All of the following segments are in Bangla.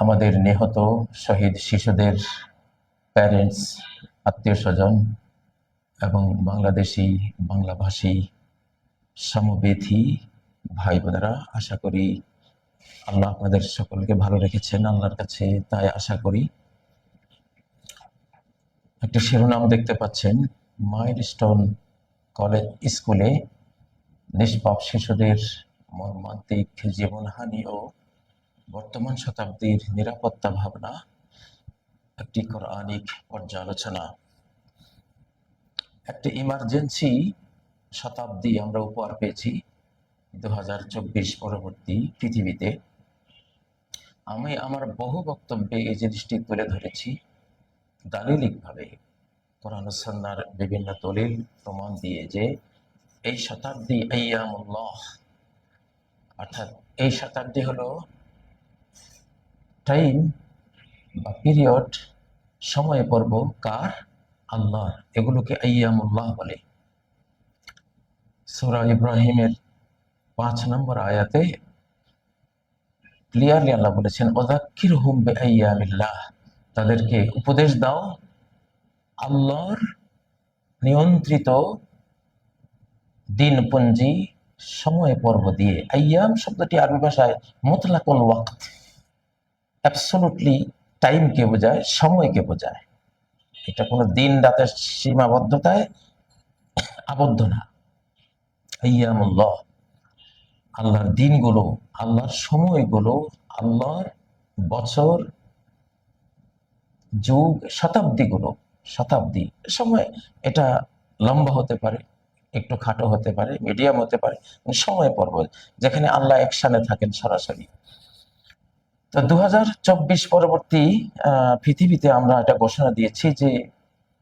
আমাদের নিহত শহীদ শিশুদের প্যারেন্টস আত্মীয় স্বজন এবং বাংলাদেশি, বাংলাভাষী সমবেথী ভাই বোনেরা, আশা করি আল্লাহ আপনাদের সকলকে ভালো রেখেছেন, আল্লাহর কাছে তাই আশা করি। একটি শিরোনাম দেখতে পাচ্ছেন মাইল স্টোন কলেজ স্কুলে নিষ্পাপ শিশুদের মর্মান্তিক জীবনহানি ও বর্তমান শতাব্দীর নিরাপত্তা ভাবনা, একটি কোরআনিক পর্যালোচনা। একটি ইমার্জেন্সি শতাব্দী আমরা উপহার পেয়েছি দু হাজার চব্বিশ পরবর্তী পৃথিবীতে। আমি আমার বহু বক্তব্যে এই জিনিসটি তুলে ধরেছি। দালিলিকভাবে কোরআন সন্ন্যার বিভিন্ন দলিল প্রমাণ দিয়ে যে এই শতাব্দী অর্থাৎ এই শতাব্দী হলো টাইম বা পিরিয়ড সময়, পর্ব কার? আল্লাহ এগুলোকে আইয়ামুল্লাহ বলে। সুরা ইব্রাহিমের পাঁচ নম্বর আয়াতে ক্লিয়ারলি আল্লাহ বলেছেন ওদাক্কির হুম বে আইয়ামিল্লাহ তাদেরকে উপদেশ দাও, আল্লাহর নিয়ন্ত্রিত দিনপঞ্জি, সময়, পর্ব দিয়ে। আইয়াম শব্দটি আরবি ভাষায় মোতলাকুল ওয়াক্ত। অ্যাবসলুটলি টাইমকে বোঝায়, সময়কে বোঝায়। এটা কোনো দিন রাতের সীমাবদ্ধতায় আবদ্ধ না। আইয়ামুল্লাহ, আল্লাহর দিনগুলো, আল্লাহর সময়গুলো, আল্লাহর বছর, যুগ, শতাব্দীগুলো, শতাব্দী, সময়, এটা লম্বা হতে পারে, একটু খাটো হতে পারে মিডিয়াম হতে পারে মানে সময় পর্ব, যেখানে আল্লাহ একসানে থাকেন সরাসরি। তো দু হাজার চব্বিশ পরবর্তী পৃথিবীতে আমরা এটা ঘোষণা দিয়েছি যে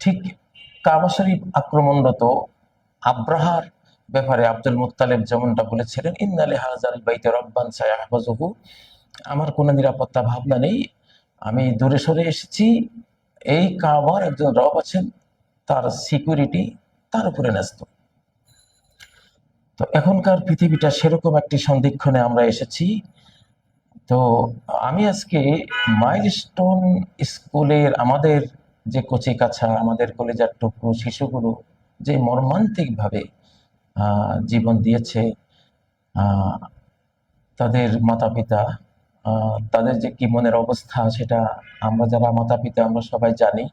ঠিক কাবা শরীফ আক্রমণরত আব্রাহার ব্যাপারে আব্দুল মুত্তালেব যেমনটা বলেছিলেন, ইন্নালে হাজাল বাইতে রব্বান আমার কোনো নিরাপত্তা ভাবনা নেই। আমি দূরে সরে এসেছি। এই কাবার একজন রব আছেন, তার সিকিউরিটি তার উপরে ন্যস্ত। তো এখনকার পৃথিবীটা সেরকম একটি সন্ধিক্ষণে আমরা এসেছি। তো আমি আজকে মাইলস্টোন স্কুলের আমাদের যে কচি কাছা আমাদের কলেজার টুকরো শিশুগুলো যে মর্মান্তিকভাবে জীবন দিয়েছে তাদের মাতা পিতা তাদের যে কি মনের অবস্থা সেটা আমরা যারা মাতা পিতা আমরা সবাই জানি।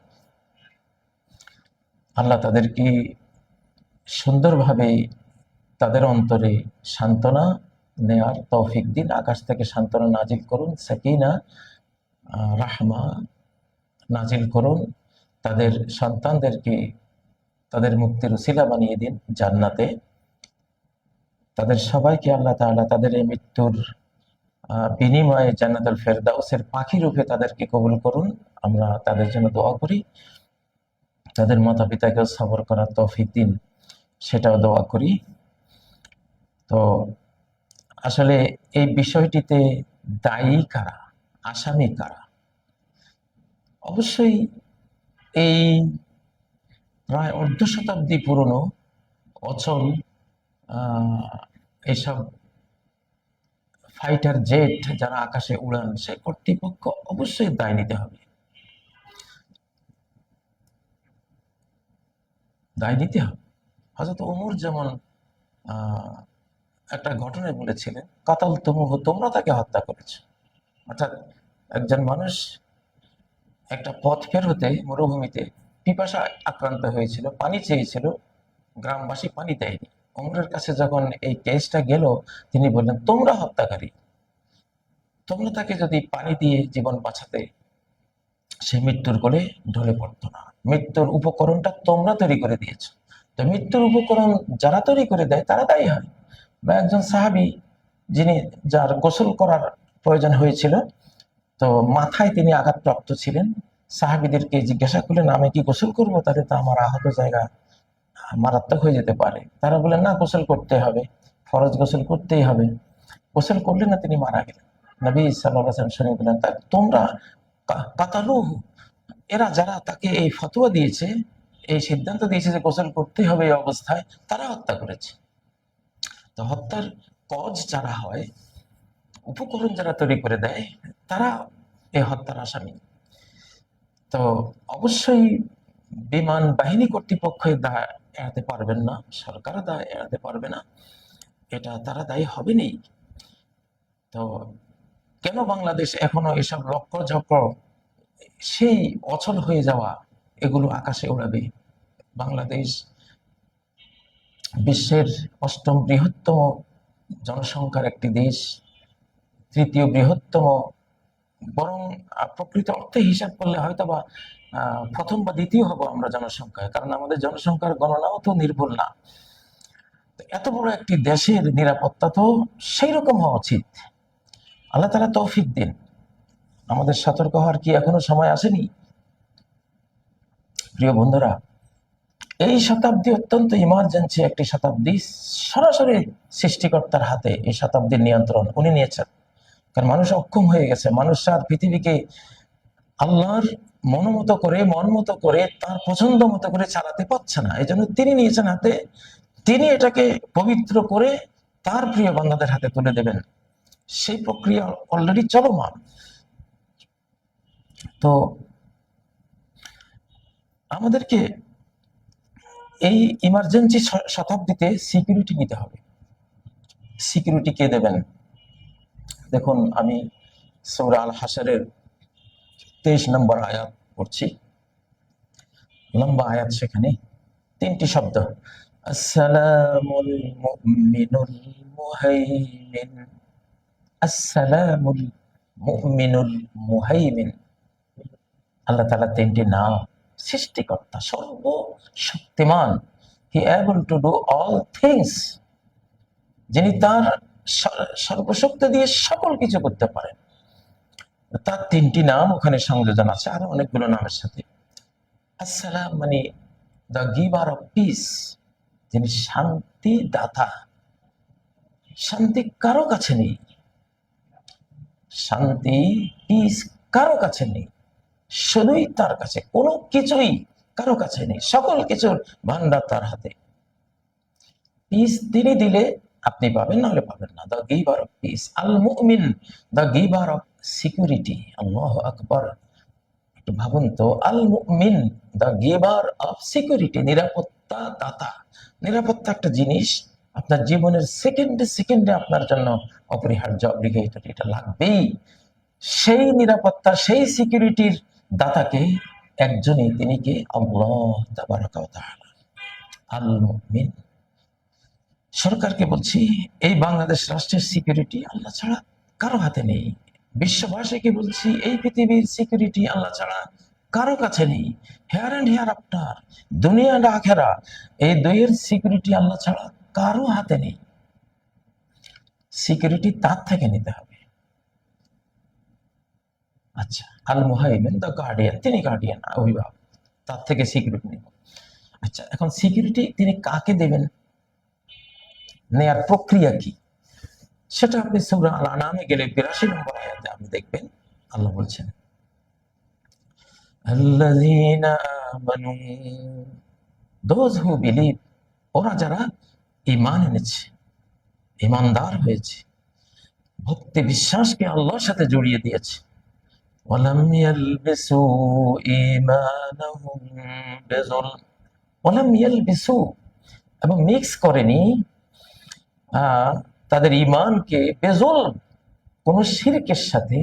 আল্লাহ তাদেরকে সুন্দরভাবে তাদের অন্তরে সান্ত্বনা নেয়ার তৌফিক দিন। আকাশ থেকে সান্ত্বনা নাজিল করুন, সাকিনা রাহমা নাজিল করুন। তাদের সন্তানদেরকে তাদের মুক্তির উসিলা বানিয়ে দিন জান্নাতে। তাদের সবাইকে আল্লাহ তাআলা তাদের এই মৃত্যুর বিনিময়ে জান্নাতুল ফেরদাউসের পাখি রূপে তাদেরকে কবুল করুন। আমরা তাদের জন্য দোয়া করি। তাদের মাতা পিতাকেও সবর করার তৌফিক দিন, সেটাও দোয়া করি। তো আসলে এই বিষয়টিতে দায়ী কারা? আসামি কারা? অবশ্যই এই প্রায় অর্ধ শতাব্দী পুরনো অচল এসব ফাইটার জেট যারা আকাশে উড়ান, সে কর্তৃপক্ষ অবশ্যই দায় নিতে হবে। দায় নিতে হবে। হয়তো ওমর যেমন একটা ঘটনায় বলেছিলেন, কাতাল তমুহ, তোমরা তাকে হত্যা করেছ। অর্থাৎ একজন মানুষ একটা পথ ফের হতে মরুভূমিতে পিপাসা আক্রান্ত হয়েছিল, পানি চেয়েছিল, গ্রামবাসী পানি দেয়নি। ওমরের কাছে যখন এই কেসটা গেল, তিনি বললেন, তোমরা হত্যাকারী। তোমরা তাকে যদি পানি দিয়ে জীবন বাঁচাতে, সে মৃত্যুর কোলে ঢলে পড়তো না। মৃত্যুর উপকরণটা তোমরা তৈরি করে দিয়েছ। তো মৃত্যুর উপকরণ যারা তৈরি করে দেয়, তারা দায়ী হয়। বা একজন সাহাবি যিনি যার গোসল করার প্রয়োজন হয়েছিল, তো মাথায় তিনি আঘাতপ্রাপ্ত ছিলেন। সাহাবিদেরকে জিজ্ঞাসা করলেন, আমি কি গোসল করব? তাহলে তো আমার আহত জায়গা মারাত্মক হয়ে যেতে পারে। তারা বলেন না, গোসল করতে হবে। ফরজ গোসল করতেই হবে। গোসল করলেন না তিনি মারা গেলেন। নবী সাল্লাহ শুনে বললেন, তা তোমরা কাতালু এরা যারা তাকে এই ফতোয়া দিয়েছে, এই সিদ্ধান্ত দিয়েছে যে গোসল করতেই হবে এই অবস্থায়, তারা হত্যা করেছে। তো হত্যার কজ যারা হয়, উপকরণ যারা তৈরি করে দেয়, তারা এই হত্যার আসামি। তো অবশ্যই বিমান বাহিনী কর্তৃপক্ষ এড়াতে পারবেন না, সরকার দায় এড়াতে পারবে না। এটা তারা দায়ী হবেনি তো কেন বাংলাদেশ এখনও এসব লক্ষ্য ঝক্র সেই অচল হয়ে যাওয়া, এগুলো আকাশে উড়াবে? বাংলাদেশ বিশ্বের অষ্টম বৃহত্তম জনসংখ্যার একটি দেশ, তৃতীয় বৃহত্তম বরং প্রকৃত অর্থে হিসাব করলে হয়তো বা প্রথম বা দ্বিতীয় হব আমরা জনসংখ্যায়, কারণ আমাদের জনসংখ্যার গণনাও তো নির্ভুল না। এত বড় একটি দেশের নিরাপত্তা তো সেই রকম হওয়া উচিত। আল্লাহ তালা তৌফিক দিন। আমাদের সতর্ক হওয়ার কি এখনও সময় আসেনি? প্রিয় বন্ধুরা এই শতাব্দী অত্যন্ত ইমার্জেন্সি একটি শতাব্দী। সরাসরি সৃষ্টিকর্তার হাতে এই শতাব্দীর নিয়ন্ত্রণ উনি নিয়েছেন। কারণ মানুষ অক্ষম হয়ে গেছে। মানুষ আর পৃথিবীকে আল্লাহর মনোমতো করে মন মতো করে, তার পছন্দ মতো করে চালাতে পারছে না। এই জন্য তিনি নিয়েছেন হাতে। তিনি এটাকে পবিত্র করে তার প্রিয় বান্দাদের হাতে তুলে দেবেন। সেই প্রক্রিয়া অলরেডি চলমান। তো আমাদেরকে এই ইমার্জেন্সি শতাব্দীতে সিকিউরিটি নিতে হবে। সিকিউরিটি কে দেবেন? দেখুন, আমি সৌরা আল হাসারের তেইশ নম্বর আয়াত পড়ছি। লম্বা আয়াত সেখানে। তিনটি শব্দ। আল্লাহ তাআলা তিনটি নাম সৃষ্টিকর্তা, সর্বশক্তিমান। He able to do all things যিনি তার সর্বশক্তি দিয়ে সকল কিছু করতে পারেন। তার তিনটি নাম ওখানে সংযোজন আছে, আরও অনেকগুলো নামের সাথে। আসসালাম মানে দ্য গিভার অফ পিস যিনি শান্তি দাতা। শান্তি কারও কাছে নেই। শান্তি পিস কারও কাছে নেই। শুধুই তার কাছে, কোনো কিছুই কারও কাছে নেই। সকল কিছুর ভান্ডার তার হাতে। পিস তিনি দিলে আপনি পাবেন, নাহলে পাবেন না। দ্য গিভার অফ পিস আল মুমিন দ্য গিভার অফ সিকিউরিটি আল্লাহ আকবর। একটু ভাবুন তো আল মুমিন দ্য গিভার অফ সিকিউরিটি নিরাপত্তা দাতা। নিরাপত্তা একটা জিনিস, আপনার জীবনের সেকেন্ডে সেকেন্ডে আপনার জন্য অপরিহার্য অব্লিগেটরি এটা লাগবেই। সেই নিরাপত্তা, সেই সিকিউরিটির দাতাকে, একজনই তিনি কে আল্লাহ সরকারকে বলছি, এই বাংলাদেশ রাষ্ট্রের সিকিউরিটি আল্লাহ ছাড়া কারও হাতে নেই। বিশ্ববাসীকে বলছি, এই পৃথিবীর সিকিউরিটি আল্লাহ ছাড়া কারও কাছে নেই। হেয়ার অ্যান্ড হেয়ার আফটার দুনিয়া আখেরা, এই দুইয়ের সিকিউরিটি আল্লাহ ছাড়া কারও হাতে নেই। সিকিউরিটি তার থেকে নিতে হবে। আচ্ছা। আল মুহাইমিন দ্য গার্ডিয়ান, তিনি গার্ডিয়ান, অভিভাবক। তার থেকে সিকিউরিটি নেব। আচ্ছা এখন সিকিউরিটি তিনি কাকে দেবেন? নেয়ার প্রক্রিয়া কি? সেটা আপনি সূরা আল আনামে গেলে বিরাশি নম্বর আয়াতে আপনি দেখবেন। আল্লাহ বলছেন ওরা যারা ঈমান এনেছে, ঈমানদার হয়েছে, ভক্তি বিশ্বাসকে আল্লাহর সাথে জড়িয়ে দিয়েছে ওয়ালাম ইয়ালবিসু ঈমানাহুম বিযুলম ওয়ালাম ইয়ালবিসু এবং মিক্স করেনি তাদের ইমানকে বেজুল কোন শিরকের সাথে,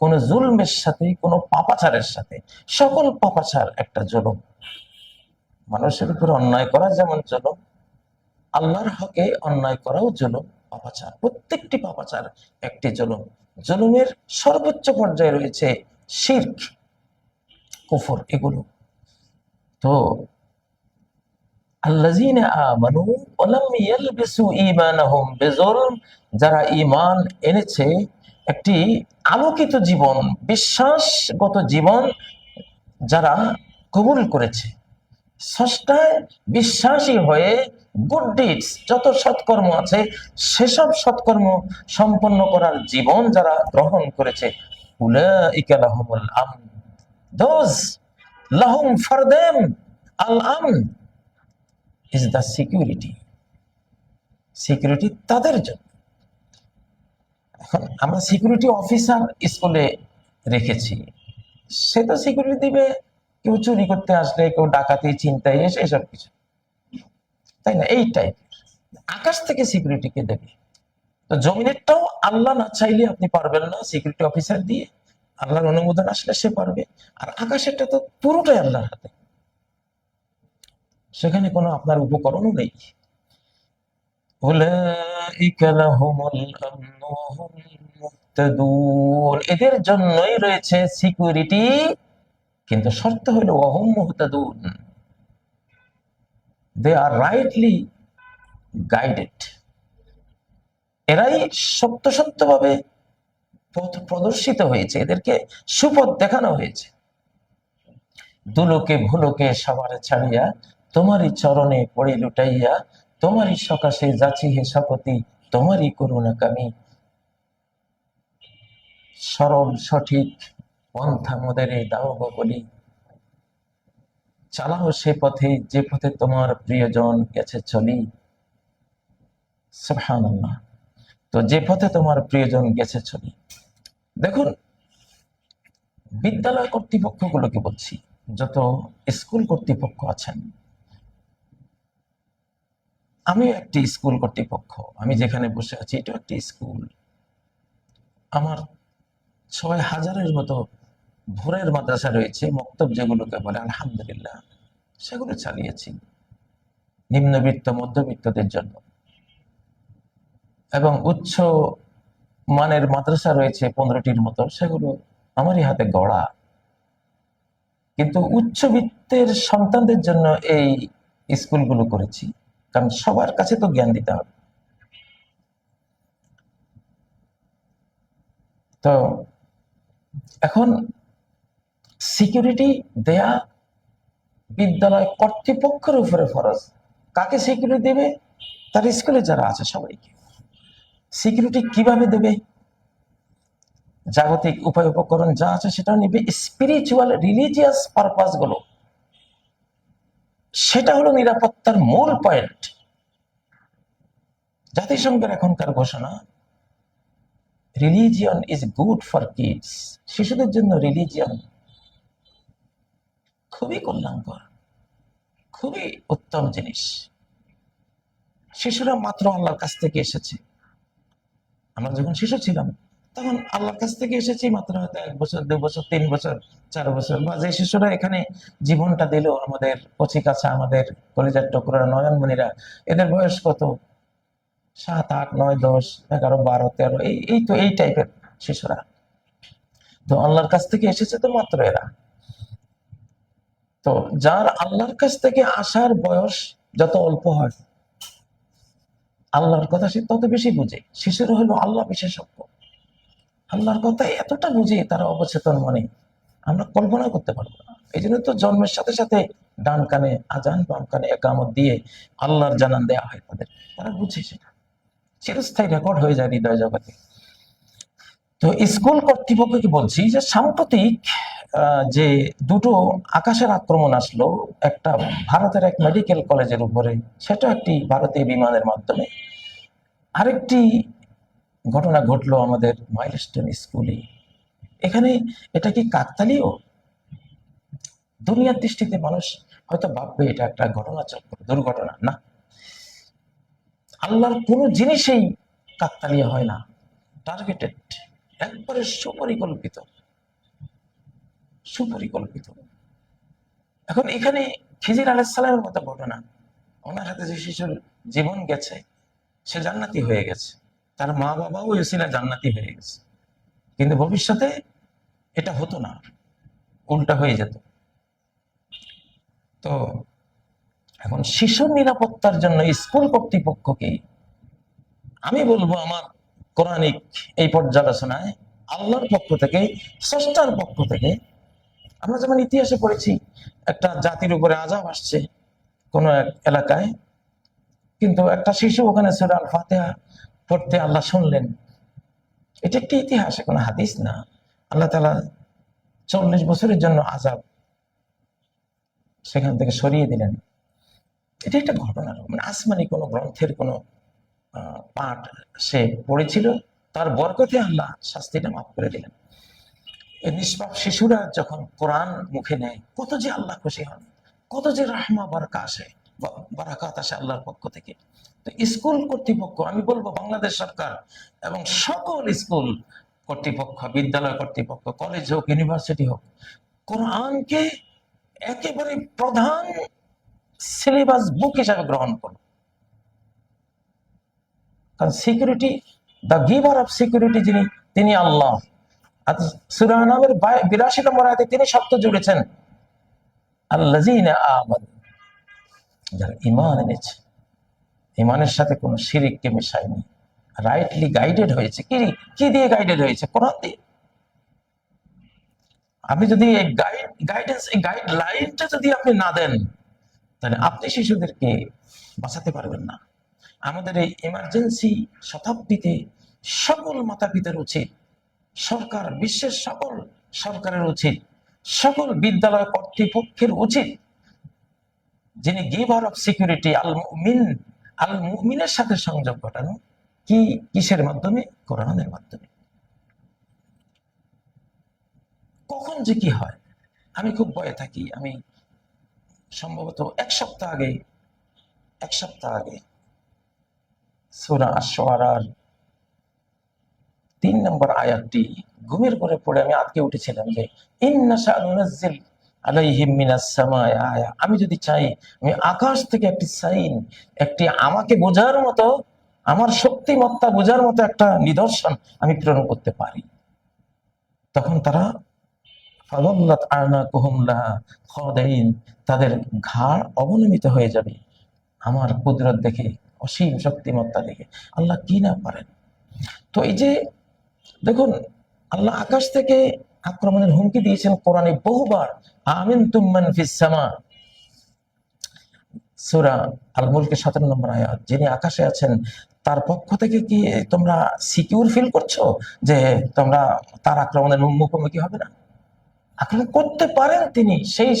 কোন জুলমের সাথে, কোন পাপাচারের সাথে। সকল পাপাচার একটা জুলুম। মানুষের উপর অন্যায় করা যেমন জুলুম, আল্লাহর হকে অন্যায় করাও জুলুম, পাপাচার। প্রত্যেকটি পাপাচার একটি জুলুম। জুলুমের সর্বোচ্চ পর্যায়ে রয়েছে শির্ক, কুফর এগুলো। তো যারা ঈমান এনেছে, একটি আলোকিত জীবন, বিশ্বাসগত জীবন যারা কবুল করেছে। ষষ্ঠায় বিশ্বাসী হয়ে গুড ডিডস যত সৎকর্ম আছে, সেসব সৎকর্ম সম্পন্ন করার জীবন যারা গ্রহণ করেছে লাহুম ফর দেম আল আমন ইজ দ্য সিকিউরিটি সিকিউরিটি তাদের জন্য। এখন আমরা সিকিউরিটি অফিসার স্কুলে রেখেছি। সে তো সিকিউরিটি দিবে, কেউ চুরি করতে আসলে, কেউ ডাকাতি চিন্তায় এসে এসব কিছু। তাই না? এই টাইপের আকাশ থেকে সিকিউরিটি কে দেবে। তো জমিনেরটাও আল্লাহ না চাইলে আপনি পারবেন না সিকিউরিটি অফিসার দিয়ে। আল্লাহর অনুমোদন আসলে সে পারবে। আর আকাশেরটা তো পুরোটাই আল্লাহর হাতে। সেখানে কোনো আপনার উপকরণও নেই। এদের জন্যই রয়েছে সিকিউরিটি কিন্তু শর্ত হলো অহম মুহতাদুন। দে আর রাইটলি গাইডেড এরাই সত্য সত্যভাবে পথ প্রদর্শিত হয়েছে। এদেরকে সুপথ দেখানো হয়েছে। দুলোকে ভুলোকে সবার ছাড়িয়া, তোমারই চরণে পড়ে লুটাইয়া, তোমারই সকাশে যাচি হে শপতি তোমারই করুণা কামি সরল সঠিক পন্থা মোদের দাও বলি চালাও সে পথে, যে পথে তোমার প্রিয়জন গেছে চলি। তো যে পথে তোমার প্রিয়জন গেছে চলি। দেখুন, বিদ্যালয় কর্তৃপক্ষগুলোকে বলছি, যত স্কুল কর্তৃপক্ষ আছেন আমি একটি স্কুল কর্তৃপক্ষ, আমি যেখানে বসে আছি এটা একটি স্কুল। আমার ছয় হাজারের মতো ভোরের মাদ্রাসা রয়েছে, মক্তব যেগুলোকে বলে আলহামদুলিল্লাহ, সেগুলো চালিয়েছি। নিম্নবিত্ত, মধ্যবিত্তদের জন্য। এবং উচ্চ মানের মাদ্রাসা রয়েছে পনেরোটির মতো, সেগুলো আমারই হাতে গড়া। কিন্তু উচ্চবিত্তের সন্তানদের জন্য এই স্কুলগুলো করেছি, কারণ সবার কাছে তো জ্ঞান দিতে হবে। তো এখন সিকিউরিটি দেয়া বিদ্যালয় কর্তৃপক্ষের উপরে ফরজ। কাকে সিকিউরিটি দেবে? তার স্কুলে যারা আছে সবাইকে। সিকিউরিটি কীভাবে দেবে? জাগতিক উপায় উপকরণ যা আছে সেটা নিবে স্পিরিচুয়াল রিলিজিয়াস পারপাসগুলো। সেটা হলো নিরাপত্তার মূল পয়েন্ট জাতিসংঘের এখনকার ঘোষণা religion is good for kids শিশুদের জন্য রিলিজিয়ন খুবই কল্যাণকর, খুবই উত্তম জিনিস। শিশুরা মাত্র আল্লাহর কাছ থেকে এসেছে। আমরা যখন শিশু ছিলাম, তখন আল্লাহর কাছ থেকে এসেছি মাত্র হয়তো এক বছর, দু বছর, তিন বছর, চার বছর, বা যে শিশুরা এখানে জীবনটা দিল, আমাদের কচি কাছা, আমাদের কলেজার টুকরা, নয়নমণিরা, এদের বয়স কত? সাত, আট, নয়, দশ, এগারো, বারো, তেরো, এই এই তো এই টাইপের শিশুরা। তো আল্লাহর কাছ থেকে এসেছে তো মাত্র এরা। তো যার আল্লাহর কাছ থেকে আসার বয়স যত অল্প হয়, আল্লাহর কথা সে তত বেশি বুঝে। শিশুরা হলো আল্লাহ বিশেষজ্ঞ। আল্লাহর কথা এতটা বুঝে তারা অবচেতন মনে, আমরা কল্পনা করতে পারব না। এই জন্য তো জন্মের সাথে সাথে ডান কানে আজান, বাম কানে একামত দিয়ে আল্লাহর জানান দেওয়া হয় তাদের। তারা বুঝে সেটা। চিরস্থায়ী রেকর্ড হয়ে যায় হৃদয় জগতে। তো স্কুল কর্তৃপক্ষকে বলছি যে সাম্প্রতিক যে দুটো আকাশের আক্রমণ আসলো, একটা ভারতের এক মেডিকেল কলেজের উপরে, সেটা একটি ভারতীয় বিমানের মাধ্যমে। আরেকটি ঘটনা ঘটলো আমাদের মাইলস্টোন স্কুলে। এখানে এটা কি কাকতালীয়? দুনিয়ার দৃষ্টিতে মানুষ হয়তো ভাববে এটা একটা ঘটনা চক্র দুর্ঘটনা, না। আল্লাহর কোনো জিনিসেই কাকতালীয় হয় না টার্গেটেড একবারে সুপরিকল্পিত। সুপরিকল্পিত। এখন এখানে খিজির আলাইসালামের মতো ঘটনা। ওনার হাতে যে শিশুর জীবন গেছে, সে জান্নাতি হয়ে গেছে। তার মা বাবাও এসিলা জান্নাতি হয়ে গেছে। কিন্তু ভবিষ্যতে এটা হতো না, উল্টা হয়ে যেত। তো এখন শিশুর নিরাপত্তার জন্য স্কুল কর্তৃপক্ষকে আমি বলব আমার কোরআনিক এই পর্যালোচনায় আল্লাহর পক্ষ থেকে, স্রষ্টার পক্ষ থেকে আমরা যেমন ইতিহাসে পড়েছি, একটা জাতির উপরে আজাব আসছে কোনো এক এলাকায়, কিন্তু একটা শিশু ওখানে সুরা আল ফাতেহা পড়তে আল্লাহ শুনলেন। এটা একটি ইতিহাস, কোনো হাদিস না। আল্লাহ তালা চল্লিশ বছরের জন্য আজাব সেখান থেকে সরিয়ে দিলেন। এটা একটা ঘটনা মানে আসমানি কোনো গ্রন্থের কোনো পাঠ সে পড়েছিল, তার বরকতে আল্লাহ শাস্তিটা মাফ করে দিলেন। নিষ্পাপ শিশুরা যখন কোরআন মুখে নেয়, কত যে আল্লাহ খুশি হন, কত যে রাহমা বারাকা আসে বারাকাত আসে আল্লাহর পক্ষ থেকে। তো স্কুল কর্তৃপক্ষ, আমি বলব বাংলাদেশ সরকার এবং সকল স্কুল কর্তৃপক্ষ, বিদ্যালয় কর্তৃপক্ষ, কলেজ হোক, ইউনিভার্সিটি হোক, কোরআনকে একেবারে প্রধান সিলেবাস বুক হিসাবে গ্রহণ করুন। কারণ security the giver of security যিনি, তিনি আল্লাহ। আর সূরা নামের বিরাশি নম্বর আয়াতে তিনি শব্দ জুড়েছেন। যারা ঈমান এনেছে। ঈমানের সাথে কোনো শিরিককে মেশায়নি। রাইটলি গাইডেড হয়েছে। কি কি দিয়ে গাইডেড হয়েছে? কোরআন দিয়ে। আপনি যদি এই গাইড গাইডেন্স এই গাইডলাইনটা যদি আপনি না দেন, তাহলে আপনি শিশুদেরকে বাঁচাতে পারবেন না। আমাদের এই ইমার্জেন্সি শতাব্দীতে সকল মাতা পিতার উচিত, সরকার, বিশ্বের সকল সরকারের উচিত, সকল বিদ্যালয় কর্তৃপক্ষের উচিত, যিনি গিভার অফ সিকিউরিটি আল মুমিন আল মুমিনের সাথে সংযোগ ঘটানো, কি কিসের মাধ্যমে? কোরআনের মাধ্যমে। কখন যে কি হয়, আমি খুব ভয়ে থাকি। আমি সম্ভবত এক সপ্তাহ আগে, এক সপ্তাহ আগে সুরা আশোয়ারার তিন নম্বর আয়াতটি ঘুমের করে পড়ে আমি আটকে উঠেছিলাম যে আয়া, আমি যদি চাই, আমি আকাশ থেকে একটি সাইন, একটি আমাকে বোঝার মতো, আমার শক্তিমত্তা বোঝার মতো একটা নিদর্শন আমি প্রেরণ করতে পারি। তখন তারা তাদের ঘাড় অবনমিত হয়ে যাবে। আমার কুদরত দেখে অসীম শক্তিমত্তা দেখে। আল্লাহ কি না পারেন? তো এই যে, দেখুন, আল্লাহ আকাশ থেকে আক্রমণের হুমকি দিয়েছেন কোরআনে বহুবার। আমিন তুম্মান ফিসামা সুরা আল মুলকের সতেরো নম্বর আয়াত, যিনি আকাশে আছেন, তার পক্ষ থেকে কি তোমরা সিকিউর ফিল করছ যে তোমরা তার আক্রমণের মুখোমুখি হবে না? আক্রমণ করতে পারেন তিনি, সেই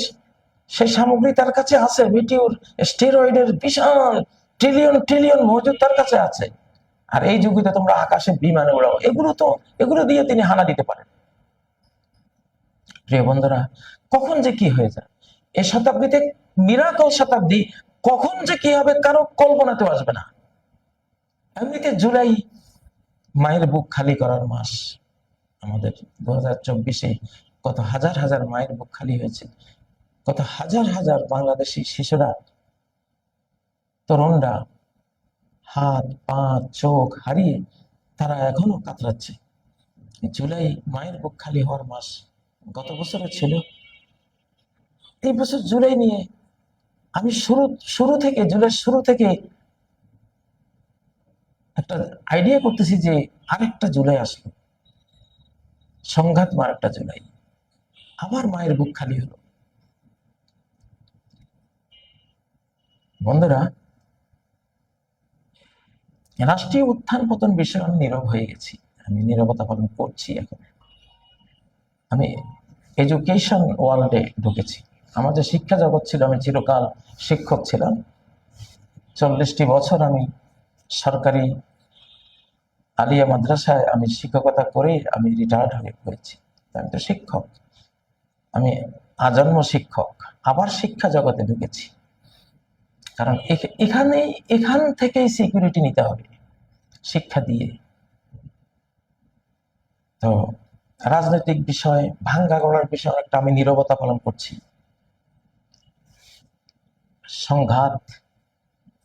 সেই সামগ্রী তার কাছে আছে মিটিউর স্টেরয়েডের বিশাল ট্রিলিয়ন ট্রিলিয়ন মজুদ তার কাছে আছে। আর এই যুগে তোমরা আকাশে বিমানে উড়াও। এগুলো তো, এগুলো দিয়ে তিনি হানা দিতে পারেন। প্রিয় বন্ধুরা, কখন যে কি হয়ে যায়? এই শতাব্দীতে মিরাকল শতাব্দী কখন যে কি হবে কারও কল্পনাতেও আসবে না। এমনিতে জুলাই মায়ের বুক খালি করার মাস। আমাদের দু হাজার চব্বিশে কত হাজার হাজার মায়ের বুক খালি হয়েছে। কত হাজার হাজার বাংলাদেশি শিশুরা তরুণরা হাত, পা, চোখ হারিয়ে তারা এখনও কাতরাচ্ছে। জুলাই মায়ের বুক খালি হওয়ার মাস গত বছরও ছিল। এই বছর জুলাই নিয়ে আমি শুরু শুরু থেকে, জুলাই শুরু থেকে একটা আইডিয়া করতেছি যে আরেকটা জুলাই আসলো। সংঘাত মার একটা জুলাই। আবার মায়ের বুক খালি হলো। বন্ধুরা রাষ্ট্রীয় উত্থান পতন বিষয়ে আমি নীরব হয়ে গেছি। আমি নীরবতা পালন করছি এখন। আমি এডুকেশন ওয়ার্ল্ডে ঢুকেছি। আমার যে শিক্ষা জগৎ ছিল, আমি চিরকাল শিক্ষক ছিলাম। চল্লিশটি বছর আমি সরকারি আলিয়া মাদ্রাসায় আমি শিক্ষকতা করে আমি রিটায়ার্ড হয়ে হয়েছি। আমি তো শিক্ষক। আমি আজন্ম শিক্ষক। আবার শিক্ষা জগতে ঢুকেছি। কারণ এখ- এখানেই এখান থেকেই সিকিউরিটি নিতে হবে, শিক্ষা দিয়ে। তো রাজনৈতিক বিষয়, ভাঙ্গা গড়ার বিষয়ে অনেকটা আমি নীরবতা পালন করছি। সংঘাত,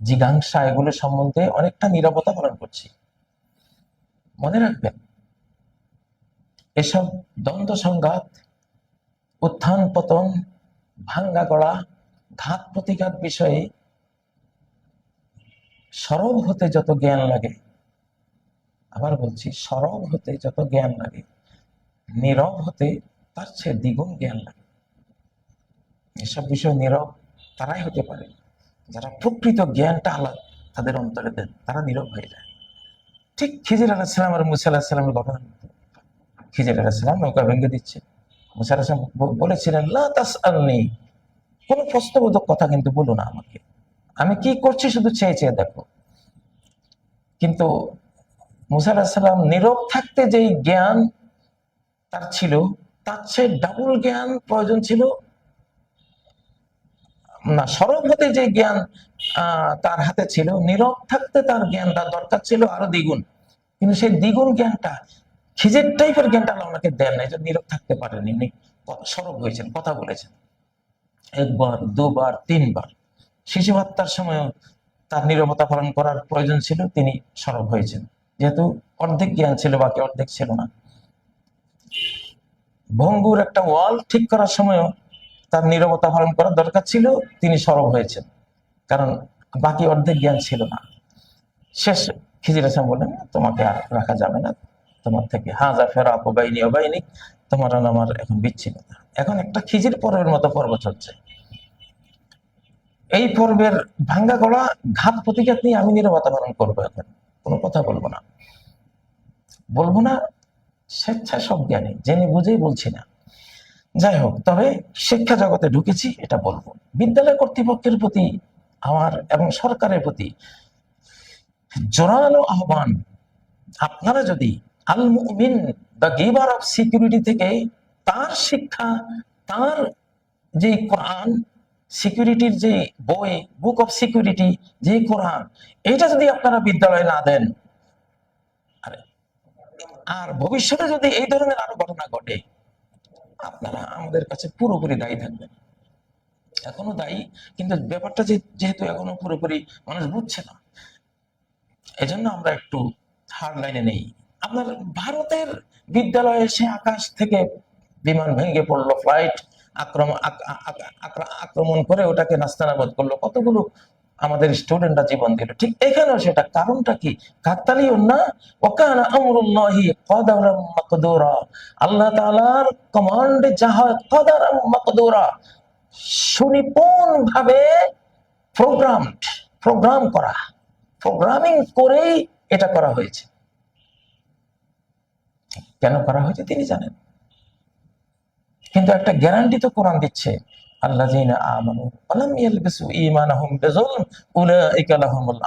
জিজ্ঞাসা, এগুলো সম্বন্ধে অনেকটা নীরবতা পালন করছি। মনে রাখবেন, এসব দ্বন্দ্ব, সংঘাত, উত্থান, পতন, ভাঙ্গা গড়া ঘাত প্রতিঘাত বিষয়ে সরব হতে যত জ্ঞান লাগে। আবার বলছি, সরব হতে যত জ্ঞান লাগে, নীরব হতে তার চেয়ে দ্বিগুণ জ্ঞান লাগে। এসব বিষয় নীরব তারাই হতে পারে। যারা প্রকৃত জ্ঞানটা আলাদা তাদের অন্তরে দেন, তারা নীরব হয়ে যায়। ঠিক খিজির আলাহিসাম আর মুসা আলাহিসামের ঘটনা। খিজির আলাহিসাম নৌকা ভেঙে দিচ্ছে। মুসা আলাহিসাম বলেছিলেন, লা তাস কোনো প্রশ্নবোধক কথা কিন্তু বলো না আমাকে। আমি কি করছি শুধু চেয়ে চেয়ে দেখো। কিন্তু মুসা আলাহিসাল্লাম নীরব থাকতে যেই জ্ঞান তার ছিল, তার চেয়ে ডাবল জ্ঞান প্রয়োজন ছিল। না, সরব হতে যে জ্ঞান তার হাতে ছিল, নীরব থাকতে তার জ্ঞান, তার দরকার ছিল আরও দ্বিগুণ। কিন্তু সেই দ্বিগুণ জ্ঞানটা, খিজের টাইপের জ্ঞানটা আল্লাহ ওনাকে দেন না জন্য নীরব থাকতে পারেনি উনি সরব হয়েছেন, কথা বলেছেন। একবার, দুবার, তিনবার। শিশু হত্যার সময়ও তার নীরবতা পালন করার প্রয়োজন ছিল, তিনি সরব হয়েছেন। যেহেতু অর্ধেক জ্ঞান ছিল, বাকি অর্ধেক ছিল না। ভঙ্গুর একটা ওয়াল ঠিক করার সময়ও তার নীরবতা পালন করার দরকার ছিল, তিনি সরব হয়েছেন। কারণ বাকি অর্ধেক জ্ঞান ছিল না। শেষ খিজির হাসান বললেন, তোমাকে আর রাখা যাবে না। তোমার থেকে হাজা ফেরা অবাইনি অবাইনি তোমার আমার এখন বিচ্ছিন্নতা। এখন একটা খিজির পর্বের মতো পর্ব চলছে। এই পর্বের ভাঙ্গা গলা, ঘাত প্রতিঘাত নিয়ে আমি নীরবতা পালন করব এখন। কোনো কথা বলব না। বলব না স্বেচ্ছায় সব জ্ঞানী, জেনে বুঝেই বলছি না। যাই হোক, তবে শিক্ষা জগতে ঢুকেছি, এটা বলব। বিদ্যালয় কর্তৃপক্ষের প্রতি আমার এবং সরকারের প্রতি জোরালো আহ্বান, আপনারা যদি আল মুমিন দ্য গিভার অফ সিকিউরিটি থেকে তার শিক্ষা, তার যে কোরআন সিকিউরিটির যে বই বুক অফ সিকিউরিটি যে কোরআন এটা যদি আপনারা বিদ্যালয়ে না দেন আরে, ভবিষ্যতে যদি এই ধরনের আরও ঘটনা ঘটে আপনারা আমাদের কাছে পুরোপুরি দায়ী থাকবেন। এখনও দায়ী কিন্তু ব্যাপারটা যেহেতু এখনও পুরোপুরি মানুষ বুঝছে না এজন্য আমরা একটু থার্ড লাইনে নেই। আপনার ভারতের বিদ্যালয়ে সে আকাশ থেকে বিমান ভেঙে পড়ল ফ্লাইট আক্রমণ আক- আক- আক- আক্রমণ করে ওটাকে নাস্তানাবাদ করল। কতগুলো আমাদের স্টুডেন্টরা জীবন দিল। ঠিক এখানেও সেটা। কারণটা কি? কাকতালি না, ওকানা আমরুল্লাহি কদারাম মাকদুরা। আল্লাহ তাআলার কমান্ডে যা হয় কদারাম সুনিপুণ ভাবে প্রোগ্রামড প্রোগ্রাম করা। প্রোগ্রামিং করেই এটা করা হয়েছে। কেন করা হয়েছে তিনি জানেন। কিন্তু একটা গ্যারান্টি তো কোরআন দিচ্ছে আমানু উলাইকা লাহুমুল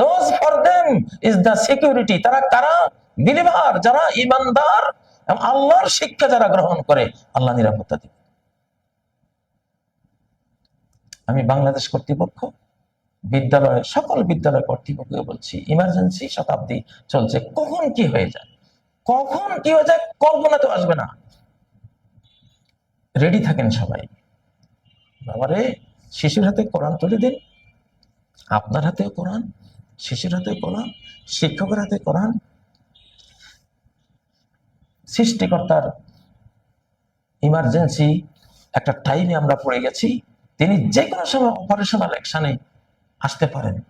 those for them is the security তারা কারা? বিলিভার যারা আল্লাহর শিক্ষা যারা গ্রহণ করে, আল্লাহ নিরাপত্তা দিবে। আমি বাংলাদেশ কর্তৃপক্ষ, বিদ্যালয়, সকল বিদ্যালয় কর্তৃপক্ষকে বলছি ইমার্জেন্সি শতাব্দী চলছে, কখন কি হয়ে যায়? কখন কি হয়ে যায়? কল্পনা তো আসবে না। রেডি থাকেন সবাই। বাবারে, শিশুর হাতে কোরআন তুলে দিন। আপনার হাতেও কোরআন, শিশুর হাতে কোরআন, শিক্ষকের হাতে কোরআন। সৃষ্টিকর্তার ইমার্জেন্সি একটা টাইমে আমরা পড়ে গেছি। তিনি যে কোনো সময় অপারেশনাল অ্যাকশনে আসতে পারেন।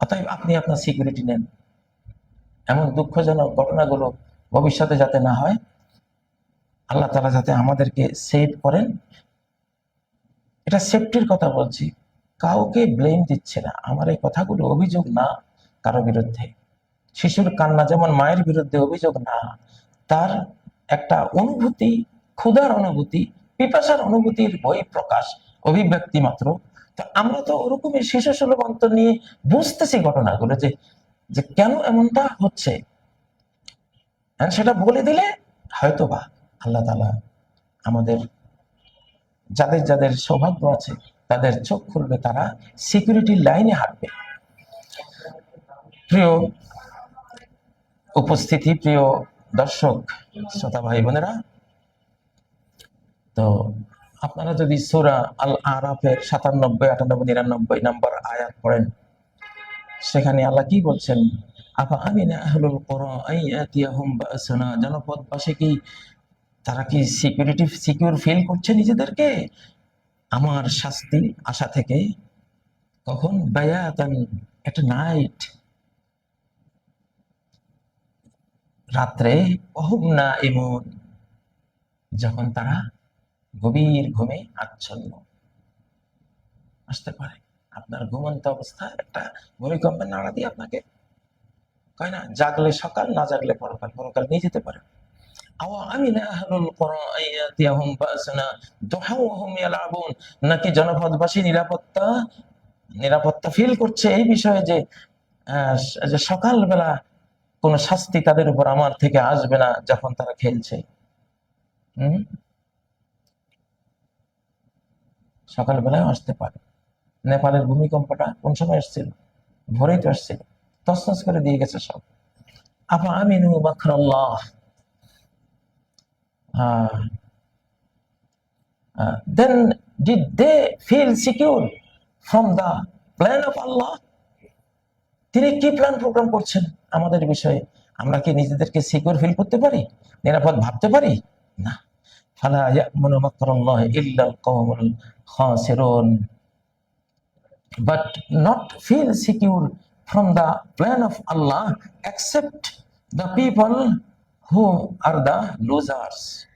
অতএব আপনি আপনার সিকিউরিটি নেন। এমন দুঃখজনক ঘটনাগুলো ভবিষ্যতে যাতে না হয় আল্লাহ তালা যাতে আমাদেরকে সেভ করেন। এটা সেফটির কথা বলছি। কাউকে ব্লেম দিচ্ছে না। আমার এই কথাগুলো অভিযোগ না কারও বিরুদ্ধে। শিশুর কান্না যেমন মায়ের বিরুদ্ধে অভিযোগ না, তার একটা অনুভূতি, ক্ষুধার অনুভূতি, পিপাসার অনুভূতির বই প্রকাশ, অভিব্যক্তি মাত্র। তো আমরা তো ওরকমই শিশু সুলভ অন্তর নিয়ে বুঝতেছি ঘটনাগুলো যে যে কেন এমনটা হচ্ছে। সেটা বলে দিলে হয়তো বা আল্লাহ তালা আমাদের, যাদের যাদের সৌভাগ্য আছে, তাদের চোখ খুলবে, তারা সিকিউরিটি লাইনে হাঁটবে। প্রিয় উপস্থিতি, প্রিয় দর্শক, শ্রোতা ভাই বোনেরা, তো আপনারা যদি সুরা আল আরাফের সাতানব্বই, আটানব্বই, নিরানব্বই নম্বর আয়াত পড়েন, সেখানে আল্লাহ কি বলছেন? আফা আমিনা আহলুল কোরআন জনপদবাসী কি তারা কি সিকিউরিটি সিকিউর ফিল করছে নিজেদেরকে? আমার শাস্তি আশা থেকে কখন? বায়াতান একটা নাইট রাত্রে অহুম না এমন যখন তারা গভীর ঘুমে আচ্ছন্ন। আসতে পারে, আপনার ঘুমন্ত অবস্থা একটা ভূমিকম্পের নাড়া দিয়ে আপনাকে, কয় না, জাগলে সকাল, না জাগলে পরকাল পরকাল নিয়ে যেতে পারে। আওয়া আমিনা আহলুল কোরআন আইয়াতিয়াহুম বাসনা হুম ইয়ালাবুন। নাকি জনপদবাসী নিরাপত্তা নিরাপত্তা ফিল করছে এই বিষয়ে যে সকালবেলা কোনো শাস্তি তাদের উপর আমার থেকে আসবে না যখন তারা খেলছে। সকালবেলায় আসতে পারে। নেপালের ভূমিকম্পটা কোন সময় এসেছিল ভোরেই তো এসেছিল তসনস করে দিয়ে গেছে সব। আপা আমিনু মাখরাল্লাহ then did they feel secure from the plan of আল্লাহ তিনি কি প্ল্যান প্রোগ্রাম করছেন আমাদের বিষয়ে? আমরা কি নিজেদেরকে সিকিউর ফিল করতে পারি? নিরাপদ ভাবতে পারি? না। ফালা ইয়ামুনু মাকরাল্লাহ ইল্লা আল কওমুল খাসিরুন। But not feel secure from the plan of Allah except the people who are the losers.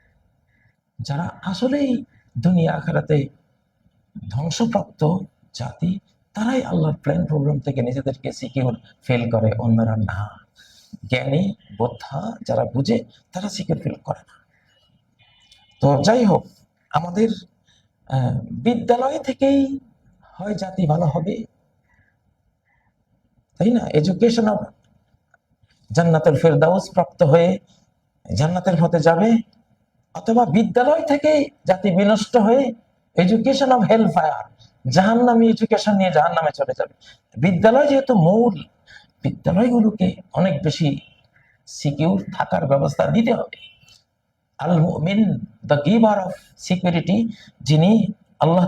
যারা আসলেই দুনিয়া আখেরাতে ধ্বংসপ্রাপ্ত জাতি, তারাই আল্লাহর প্ল্যান প্রোগ্রাম থেকে নিজেদেরকে সিকিউর ফেল করে, অন্যরা না। জ্ঞানী, বোদ্ধা যারা বুঝে, তারা সিকিউর ফিল করে না। তো যাই হোক, আমাদের বিদ্যালয় থেকেই হয় জাতি ভালো হবে। তাই না? এডুকেশন অফ জান্নাতুল ফেরদাউস প্রাপ্ত হয়ে জান্নাতের পথে যাবে। অথবা বিদ্যালয় থেকেই জাতি বিনষ্ট হয়ে এডুকেশন অফ হেল ফায়ার জাহান্নামী এডুকেশন নিয়ে জাহান্নামে চলে যাবে। বিদ্যালয় যেহেতু মূল, বিদ্যালয়গুলোকে অনেক বেশি সিকিউর থাকার ব্যবস্থা দিতে হবে। আল দ্য গিভার অফ সিকিউরিটি যিনি আল্লাহ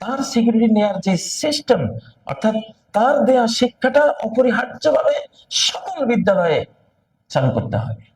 তার সিকিউরিটি নেয়ার যে সিস্টেম অর্থাৎ তার দেয়া শিক্ষাটা অপরিহার্যভাবে সকল বিদ্যালয়ে চালু করতে হবে।